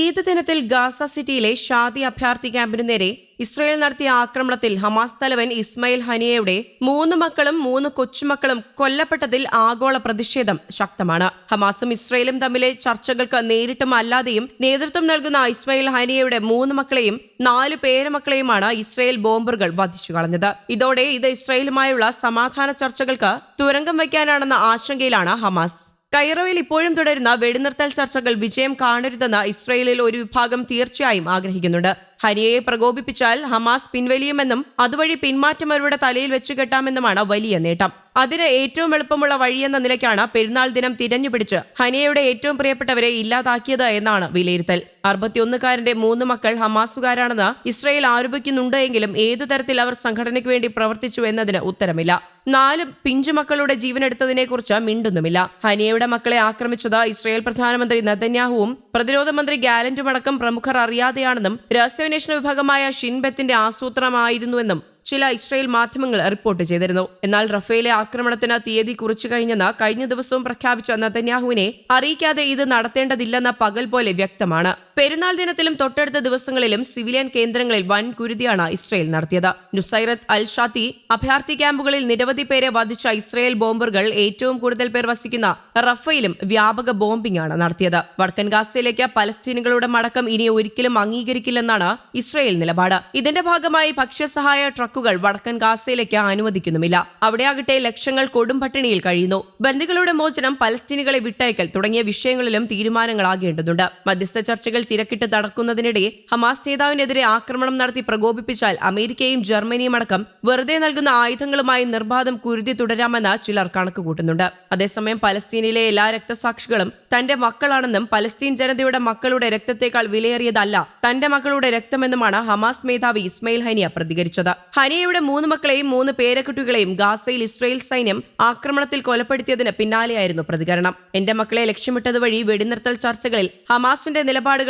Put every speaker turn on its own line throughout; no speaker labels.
ഈദ് ദിനത്തിൽ ഗാസ സിറ്റിയിലെ ഷാദി അഭ്യർത്ഥി ക്യാമ്പിനു നേരെ ഇസ്രയേൽ നടത്തിയ ആക്രമണത്തിൽ ഹമാസ് തലവൻ ഇസ്മയിൽ ഹനിയയുടെ മൂന്ന് മക്കളും മൂന്ന് കൊച്ചുമക്കളും കൊല്ലപ്പെട്ടതിൽ ആഗോള പ്രതിഷേധം ശക്തമാണ്. ഹമാസും ഇസ്രയേലും തമ്മിലെ ചർച്ചകൾക്ക് നേരിട്ടും അല്ലാതെയും നേതൃത്വം നൽകുന്ന ഇസ്മയിൽ ഹനിയയുടെ മൂന്ന് മക്കളെയും നാല് പേരമക്കളെയുമാണ് ഇസ്രയേൽ ബോംബറുകൾ വധിച്ചു കളഞ്ഞത്. ഇതോടെ ഇത് ഇസ്രയേലുമായുള്ള സമാധാന ചർച്ചകൾക്ക് തുരങ്കം വയ്ക്കാനാണെന്ന ആശങ്കയിലാണ് ഹമാസ്. കൈറോയിൽ ഇപ്പോഴും തുടരുന്ന വെടിനിർത്തൽ ചർച്ചകൾ വിജയം കാണരുതെന്ന് ഇസ്രയേലിൽ ഒരു വിഭാഗം തീർച്ചയായും ആഗ്രഹിക്കുന്നുണ്ട്. ഹരിയയെ പ്രകോപിപ്പിച്ചാൽ ഹമാസ് പിൻവലിയുമെന്നും അതുവഴി പിന്മാറ്റം അവരുടെ തലയിൽ വെച്ചുകെട്ടാമെന്നുമാണ് വലിയ നേട്ടം. അതിന് ഏറ്റവും എളുപ്പമുള്ള വഴിയെന്ന നിലയ്ക്കാണ് പെരുന്നാൾ ദിനം തിരഞ്ഞുപിടിച്ച് ഹനിയയുടെ ഏറ്റവും പ്രിയപ്പെട്ടവരെ ഇല്ലാതാക്കിയത് എന്നാണ് വിലയിരുത്തൽ. അറുപത്തിയൊന്നുകാരന്റെ മൂന്ന് മക്കൾ ഹമാസുകാരാണെന്ന് ഇസ്രയേൽ ആരോപിക്കുന്നുണ്ട് എങ്കിലും ഏതു തരത്തിൽ അവർ സംഘടനയ്ക്ക് വേണ്ടി പ്രവർത്തിച്ചു എന്നതിന് ഉത്തരമില്ല. നാല് പിഞ്ചുമക്കളുടെ ജീവനെടുത്തതിനെക്കുറിച്ച് മിണ്ടുന്നുമില്ല. ഹനിയയുടെ മക്കളെ ആക്രമിച്ചത് ഇസ്രയേൽ പ്രധാനമന്ത്രി നതന്യാഹുവും പ്രതിരോധ മന്ത്രി ഗാലന്റുമടക്കം പ്രമുഖർ അറിയാതെയാണെന്നും രഹസ്യാന്വേഷണ വിഭാഗമായ ഷിൻബെത്തിന്റെ ആസൂത്രണമായിരുന്നുവെന്നും ചില ഇസ്രായേൽ മാധ്യമങ്ങൾ റിപ്പോർട്ട് ചെയ്തിരുന്നു. എന്നാൽ റഫേലെ ആക്രമണത്തിന് തീയതി കുറിച്ചു കഴിഞ്ഞെന്ന് കഴിഞ്ഞ ദിവസവും പ്രഖ്യാപിച്ച നതന്യാഹുവിനെ അറിയിക്കാതെ ഇത് നടത്തേണ്ടതില്ലെന്ന പകൽ പോലെ വ്യക്തമാണ്. പെരുന്നാൾ ദിനത്തിലും തൊട്ടടുത്ത ദിവസങ്ങളിലും സിവിലിയൻ കേന്ദ്രങ്ങളിൽ വൻ കുരുതിയാണ് ഇസ്രയേൽ നടത്തിയത്. നുസൈറത്ത് അൽ ഷാത്തി അഭയാർത്ഥി ക്യാമ്പുകളിൽ നിരവധി പേരെ വധിച്ച ഇസ്രയേൽ ബോംബറുകൾ ഏറ്റവും കൂടുതൽ പേർ വസിക്കുന്ന റഫയിലും വ്യാപക ബോംബിംഗ് ആണ് നടത്തിയത്. വടക്കൻ ഗാസയിലേക്ക് പലസ്തീനുകളുടെ മടക്കം ഇനി ഒരിക്കലും അംഗീകരിക്കില്ലെന്നാണ് ഇസ്രയേൽ നിലപാട്. ഇതിന്റെ ഭാഗമായി ഭക്ഷ്യസഹായ ട്രക്കുകൾ വടക്കൻ ഗാസയിലേക്ക് അനുവദിക്കുന്നുമില്ല. അവിടെയാകട്ടെ ലക്ഷങ്ങൾ കൊടും പട്ടിണിയിൽ കഴിയുന്നു. ബന്ദികളുടെ മോചനം പലസ്തീനുകളെ വിട്ടയക്കൽ തുടങ്ങിയ വിഷയങ്ങളിലും തീരുമാനങ്ങളാകേണ്ടതുണ്ട്. മധ്യസ്ഥ ചർച്ചകൾ തിരക്കിട്ട് നടക്കുന്നതിനിടെ ഹമാസ് നേതാവിനെതിരെ ആക്രമണം നടത്തി പ്രകോപിപ്പിച്ചാൽ അമേരിക്കയും ജർമ്മനിയും അടക്കം വെറുതെ നൽകുന്ന ആയുധങ്ങളുമായി നിർബാധം കുരുതി തുടരാമെന്ന് ചിലർ കണക്കുകൂട്ടുന്നുണ്ട്. അതേസമയം പലസ്തീനിലെ എല്ലാ രക്തസാക്ഷികളും തന്റെ മക്കളാണെന്നും പലസ്തീൻ ജനതയുടെ മക്കളുടെ രക്തത്തെക്കാൾ വിലയേറിയതല്ല തന്റെ മക്കളുടെ രക്തമെന്നുമാണ് ഹമാസ് മേധാവി ഇസ്മയിൽ ഹനിയ പ്രതികരിച്ചത്. ഹനിയയുടെ മൂന്ന് മക്കളെയും മൂന്ന് പേരക്കുട്ടികളെയും ഗാസയിൽ ഇസ്രയേൽ സൈന്യം ആക്രമണത്തിൽ കൊലപ്പെടുത്തിയതിന് പിന്നാലെയായിരുന്നു പ്രതികരണം. എന്റെ മക്കളെ ലക്ഷ്യമിട്ടത് വഴി വെടിനിർത്തൽ ചർച്ചകളിൽ ഹമാസിന്റെ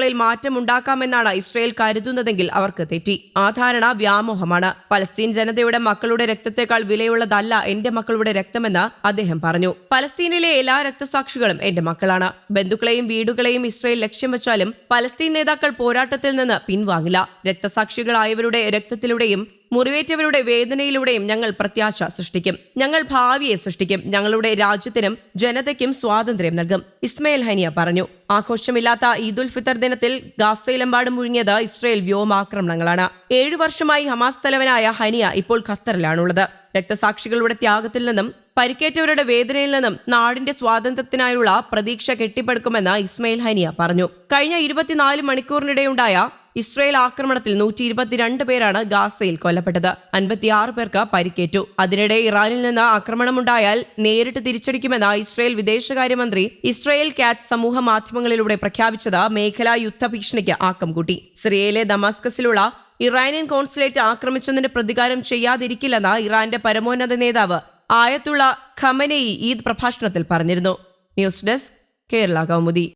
നിലപാടുകളിൽ മാറ്റമുണ്ടാക്കാമെന്നാണ് ഇസ്രയേൽ കരുതുന്നതെങ്കിൽ അവർക്ക് തെറ്റി. ആ ധാരണ വ്യാമോഹമാണ്. പലസ്തീൻ ജനതയുടെ മക്കളുടെ രക്തത്തെക്കാൾ വിലയുള്ളതല്ല എന്റെ മക്കളുടെ രക്തമെന്ന് അദ്ദേഹം പറഞ്ഞു. പലസ്തീനിലെ എല്ലാ രക്തസാക്ഷികളും എന്റെ മക്കളാണ്. ബന്ധുക്കളെയും വീടുകളെയും ഇസ്രയേൽ ലക്ഷ്യം വെച്ചാലും പലസ്തീൻ നേതാക്കൾ പോരാട്ടത്തിൽ നിന്ന് പിൻവാങ്ങില്ല. രക്തസാക്ഷികളായവരുടെ രക്തത്തിലൂടെയും മുറിവേറ്റവരുടെ വേദനയിലൂടെയും ഞങ്ങൾ പ്രത്യാശ സൃഷ്ടിക്കും. ഞങ്ങൾ ഭാവിയെ സൃഷ്ടിക്കും. ഞങ്ങളുടെ രാജ്യത്തിനും ജനതയ്ക്കും സ്വാതന്ത്ര്യം നൽകും. ഇസ്മയിൽ ഹനിയ പറഞ്ഞു. ആഘോഷമില്ലാത്ത ഈദുൽ ഫിത്തർ ദിനത്തിൽ ഗാസയിലെമ്പാടും മുഴുങ്ങിയത് ഇസ്രയേൽ വ്യോമാക്രമണങ്ങളാണ്. ഏഴു വർഷമായി ഹമാസ് തലവനായ ഹനിയ ഇപ്പോൾ ഖത്തറിലാണുള്ളത്. രക്തസാക്ഷികളുടെ ത്യാഗത്തിൽ നിന്നും പരിക്കേറ്റവരുടെ വേദനയിൽ നിന്നും നാടിന്റെ സ്വാതന്ത്ര്യത്തിനായുള്ള പ്രതീക്ഷ കെട്ടിപ്പടുക്കുമെന്ന് ഇസ്മയിൽ ഹനിയ പറഞ്ഞു. കഴിഞ്ഞ ഇരുപത്തിനാല് മണിക്കൂറിനിടെയുണ്ടായ ഇസ്രയേൽ ആക്രമണത്തിൽ നൂറ്റി ഇരുപത്തിരണ്ട് പേരാണ് ഗാസയിൽ കൊല്ലപ്പെട്ടത്. അൻപത്തിയാറ് പേർക്ക് പരിക്കേറ്റു. അതിനിടെ ഇറാനിൽ നിന്ന് ആക്രമണമുണ്ടായാൽ നേരിട്ട് തിരിച്ചടിക്കുമെന്ന് ഇസ്രയേൽ വിദേശകാര്യമന്ത്രി ഇസ്രയേൽ കാറ്റ് സമൂഹ മാധ്യമങ്ങളിലൂടെ പ്രഖ്യാപിച്ചത് മേഖലാ യുദ്ധ ഭീഷണിക്ക് ആക്കം കൂട്ടി. സിറിയയിലെ ദമാസ്കസിലുള്ള ഇറാനിയൻ കോൺസുലേറ്റ് ആക്രമിച്ചതിന് പ്രതികാരം ചെയ്യാതിരിക്കില്ലെന്ന് ഇറാന്റെ പരമോന്നത നേതാവ് ആയത്തുള്ള ഖമനെയി ഈദ് പ്രഭാഷണത്തിൽ പറഞ്ഞിരുന്നു. News desk Kerala Kaumudi.